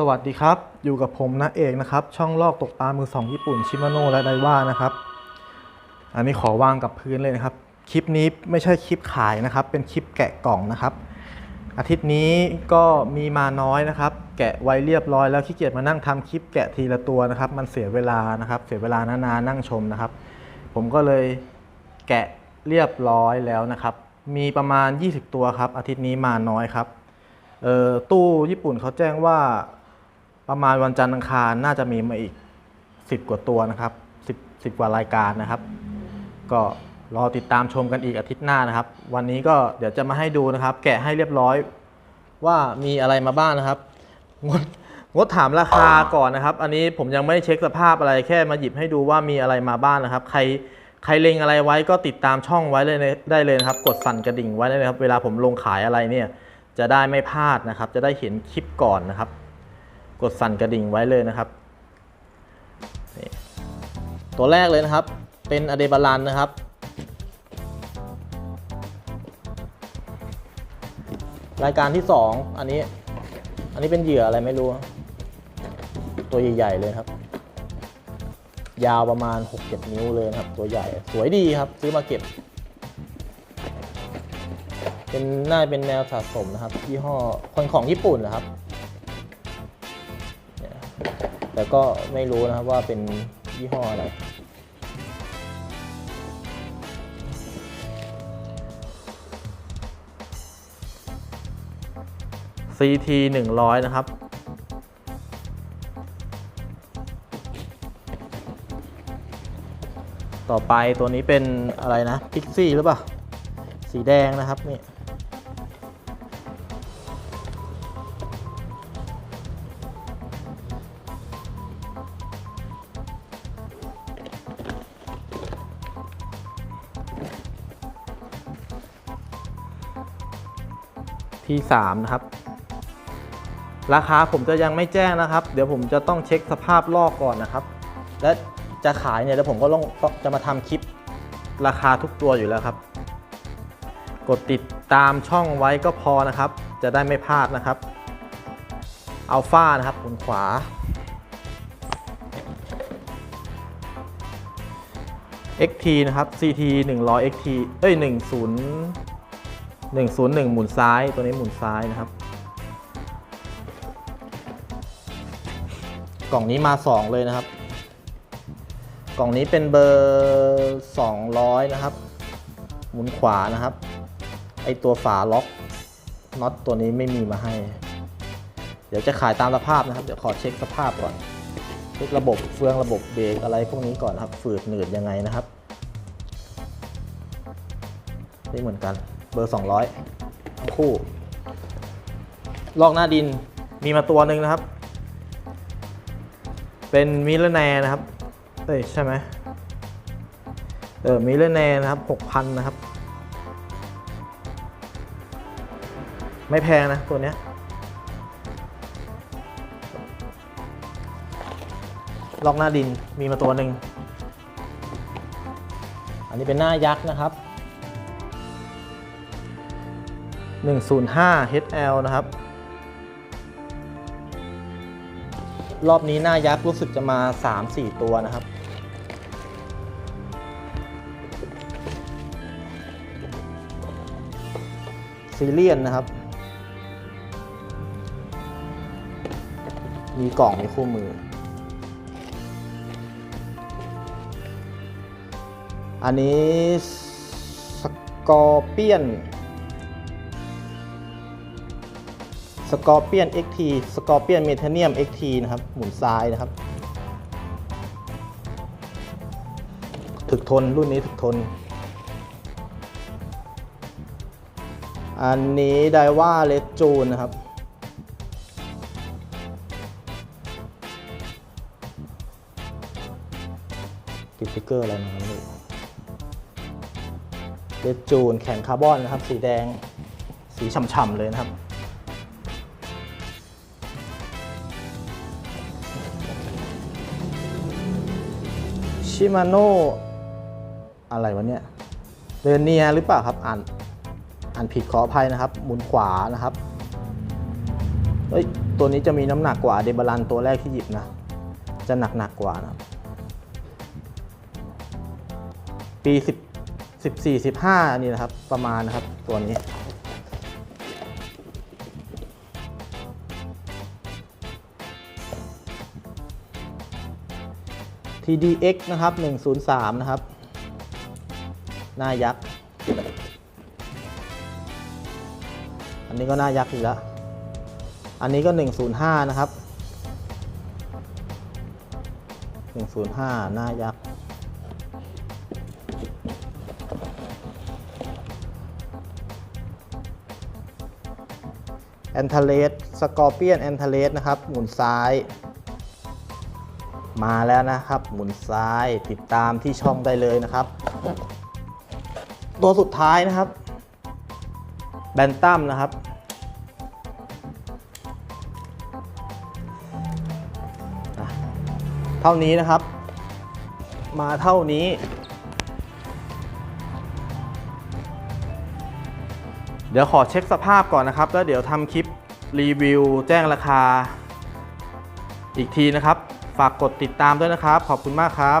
สวัสดีครับ อยู่กับผมนะเอกนะครับ ช่องลอกตกปลามือสองญี่ปุ่นชิมาโนะและไดว่านะครับ อันนี้ขอวางกับพื้นเลยนะครับ คลิปนี้ไม่ใช่คลิปขายนะครับ เป็นคลิปแกะกล่องนะครับ อาทิตย์นี้ก็มีมาน้อยนะครับ แกะไว้เรียบร้อยแล้วขี้เกียจมานั่งทำคลิปแกะทีละตัวนะครับ มันเสียเวลานะครับ เสียเวลานานๆนั่งชมนะครับ ผมก็เลยแกะเรียบร้อยแล้วนะครับ มีประมาณ 20 ตัวครับ อาทิตย์นี้มาน้อยครับตู้ญี่ปุ่นเขาแจ้งว่า ประมาณวันจันทร์อังคารน่าจะมีมาอีก 10 กว่าตัวนะครับ10 10กว่ารายการนะครับ ก็รอติดตามชมกันอีกอาทิตย์หน้านะครับ วันนี้ก็เดี๋ยวจะมาให้ดูนะครับ แกะให้เรียบร้อยว่ามีอะไรมาบ้างนะครับงดงดถามราคาก่อนนะครับ อันนี้ผมยังไม่ได้เช็คสภาพอะไรแค่มาหยิบให้ดูว่ามีอะไรมาบ้างนะครับ ใครใครเล็งอะไรไว้ก็ติดตามช่องไว้เลยได้เลยนะครับ กดสั่นกระดิ่งไว้เลยนะครับ เวลาผมลงขายอะไรเนี่ยจะได้ไม่พลาดนะครับ จะได้เห็นคลิปก่อนนะครับ กดสั่นกระดิ่งไว้เลยนะครับ ตัวแรกเลยนะครับ เป็นอเดบาลันนะครับ รายการที่ 2 อันนี้ อันนี้เป็นเหยื่ออะไรไม่รู้ ตัวใหญ่ ๆ เลยครับ ยาวประมาณ 6-7 นิ้วเลยครับ ตัวใหญ่ สวยดีครับ ซื้อมาเก็บเป็นน่าเป็นแนวสะสมนะครับยี่ห้อคนของญี่ปุ่นนะครับ แต่ก็ไม่รู้นะครับว่าเป็นยี่ห้ออะไร CT 100 นะครับ ต่อไปตัวนี้เป็นอะไรนะ พิกซี่หรือเปล่า สีแดงนะครับนี่ ที่3นะครับ ราคาผมจะยังไม่แจ้งนะครับ เดี๋ยวผมจะต้องเช็คสภาพลอกก่อนนะครับ และจะขายเนี่ยเดี๋ยวผมก็ต้องจะมาทำคลิปราคาทุกตัวอยู่แล้วครับ กดติดตามช่องไว้ก็พอนะครับ จะได้ไม่พลาดนะครับอัลฟานะครับบนขวา XT นะครับ CT 100 XT เอ้ย 10 101 หมุนซ้ายตัวนี้หมุนซ้ายนะครับ กล่องนี้มา 2 เลยนะครับ กล่องนี้เป็นเบอร์ 200 นะครับ หมุนขวานะครับ ไอตัวฝาล็อกน็อตตัวนี้ไม่มีมาให้ เดี๋ยวจะขายตามสภาพนะครับ เดี๋ยวขอเช็คสภาพก่อนเช็คระบบเฟืองระบบเบรกอะไรพวกนี้ก่อนนะครับ ฝืดหนืดยังไงนะครับนี่เหมือนกัน เบอร์ 200 ทั้งคู่ ลอกหน้าดินมีมาตัวหนึ่งนะครับ เป็นมิเลแนนะครับ เอ้ย ใช่ไหมเออมิเลแนนะครับ 6,000 นะครับ ไม่แพงนะตัวเนี้ยลอกหน้าดินมีมาตัวหนึ่ง อันนี้เป็นหน้ายักษ์นะครับ 105 HL นะครับ รอบนี้หน้ายักษ์รู้สึกจะมา 3-4 ตัวนะครับซีเรียนนะครับ มีกล่องมีคู่มือ อันนี้สกอร์เปียน สกอร์เปียน XT สกอร์เปียนเมทเนียม XT นะครับ หมุนซ้ายนะครับ ถึกทนรุ่นนี้ถึกทน อันนี้ไดว่าเลจูนนะครับ ติดสติ๊กเกอร์อะไรมาไม่รู้เลจูนแข็งคาร์บอนนะครับ สีแดง สีฉ่ำๆเลยนะครับ ชิมาโน่อะไรวะเนี่ยเรเนียหรือเปล่าครับอ่านอ่านผิดขออภัยนะครับ หมุนขวานะครับเฮ้ยตัวนี้จะมีน้ำหนักกว่าเดบารันตัวแรกที่หยิบนะ จะหนักหนักกว่านะครับปี10 14 15นี่นะครับ ประมาณนะครับตัวนี้ TDX นะครับ 103 นะครับ หน้ายักษ์ อันนี้ก็หน้ายักษ์อีกแล้ว อันนี้ก็ 105 นะครับ 105 หน้ายักษ์ แอนทาเลสสกอร์เปียนแอนทาเลสนะครับ หมุนซ้าย มาแล้วนะครับ หมุนซ้ายติดตามที่ช่องได้เลยนะครับ ตัวสุดท้ายนะครับ แบนตัมนะครับ เท่านี้นะครับ มาเท่านี้ เดี๋ยวขอเช็คสภาพก่อนนะครับ แล้วเดี๋ยวทำคลิปรีวิวแจ้งราคาอีกทีนะครับ ฝากกดติดตามด้วยนะครับ ขอบคุณมากครับ